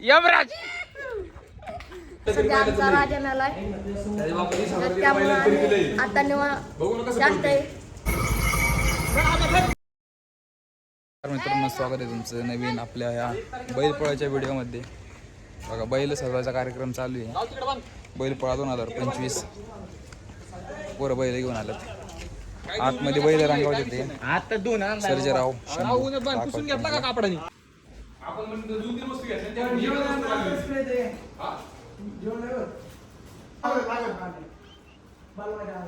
यमराज. सध्या आमचा राजा मेलाय तर त्यामुळे आम्ही आता निवा जास्त आहे. तर मित्रांनो स्वागत आहे तुमचं नवीन आपल्या या बैलपोळ्याच्या व्हिडिओमध्ये. बघा बैल सजवायचा कार्यक्रम चालू आहे. बैलपोळा दोन हजार पंचवीस. पोरं बैल घेऊन आलं आतमध्ये बैल रंगावते ते आता दोन सर्जेराव शंभू, काका, कापडाने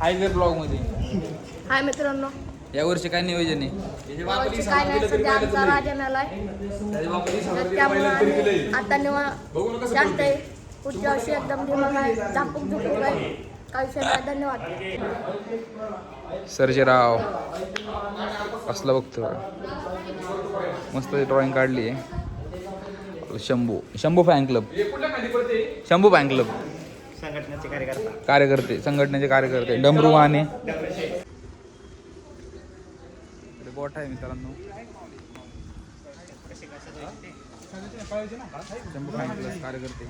हायवे ब्लॉगमध्ये हाय मित्रांनो. यावर्षी काय नियोजन आहे? सध्या आमचा राजा त्यामुळे आता निवा जास्त आहे. पुढच्या वर्षी एकदम दिमाग आहे. झापूक झुपूक आहे धन्यवाद. सर्जेराव असलं बघतो. मस्त ड्रॉइंग काढली आहे. Shambhu Shambhu fan club Shambhu fan club संघटनेचे कार्यकर्ता. कार्यकर्ते संघटनेचे कार्यकर्ते डमरू वाहने गोठ आहे मित्रांनो. कार्यकर्ते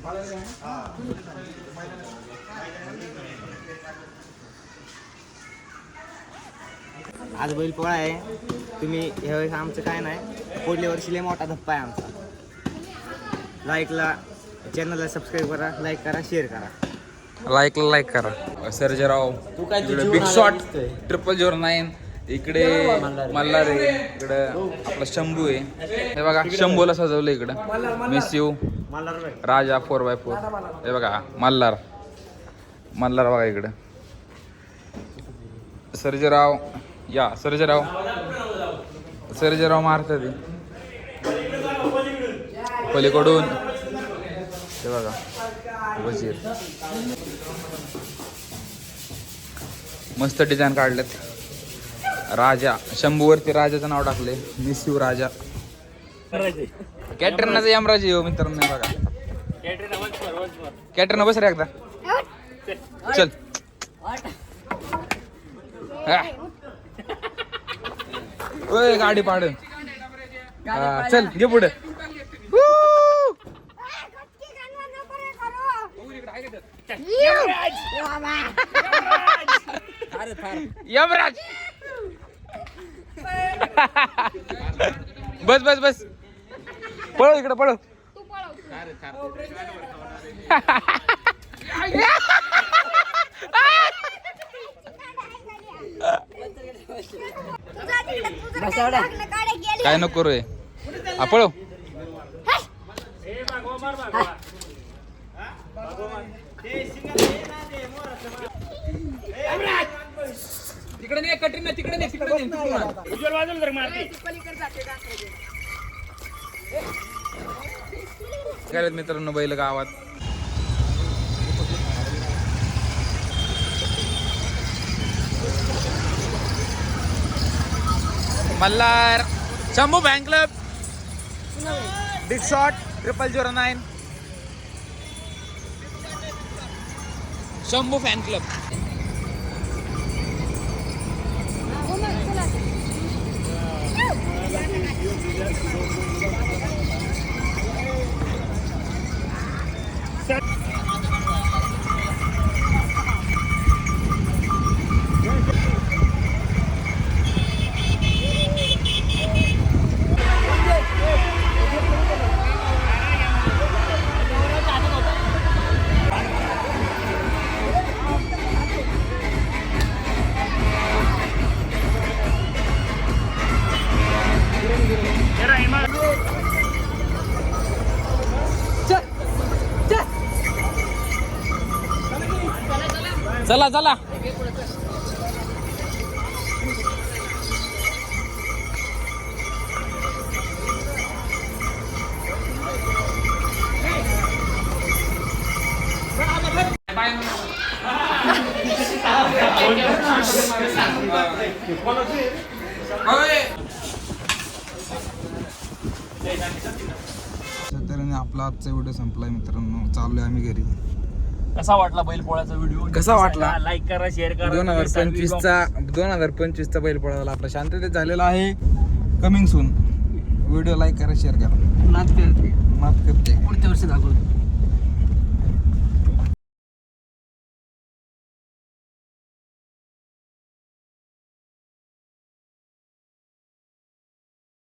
आज बैल पोळा आहे. तुम्ही ह्यावेळेस आमचं काय नाही. पुढल्या वर्षी लय मोठा धप्पा आहे आमचा. लाईकला चॅनलला सबस्क्राईब करा लाईक करा शेअर करा. लाईकला लाईक करा. सर्जेराव तू काय big shot. Triple zero nine इकडे मल्हार आहे इकडे आपला शंभू आहे. हे बघा शंभूला सजवलं इकडं. मिसिव राजा फोर बाय फोर हे बघा मल्हार. मल्हार बघा इकडं. सर्जेराव या सर्जेराव. सर्जेराव मारतात पलीकडून. हे बघा वजीर. मस्त डिझाईन काढलेत. राजा शंभूवरती राजाचं नाव टाकले मिस्यू राजा. कॅटरनाचा यमराज येऊ मित्रांनो हे बघा. कॅटरना बस रे एकदा. चल. ओय गाडी पाड हा, चल घे पुढे. यमराज! बस बस बस. पळो इकडे पळो काय नको रे हा पळो तिकडे नाही कठीण तिकडे नाही तिकडे नाही काय मित्रांनो बैल गावात? Malhar Shambhu bank club big shot triple zero nine Shambhu fan club चला चला. तर आपला आजचा व्हिडिओ संपलाय मित्रांनो. चाललोय आम्ही घरी. कसा वाटला बैल पोळ्याचा व्हिडिओ कसा वाटला? लाईक करा शेअर करा दोन हजार पंचवीसचा दोन हजार पंचवीसचा बैलपोळा झाला आपला शांततेत झालेला आहे. कमिंग सून व्हिडिओ लाईक करा शेअर करा. नाच करते. माफ करते. पुढच्या वर्षी दाखवतो.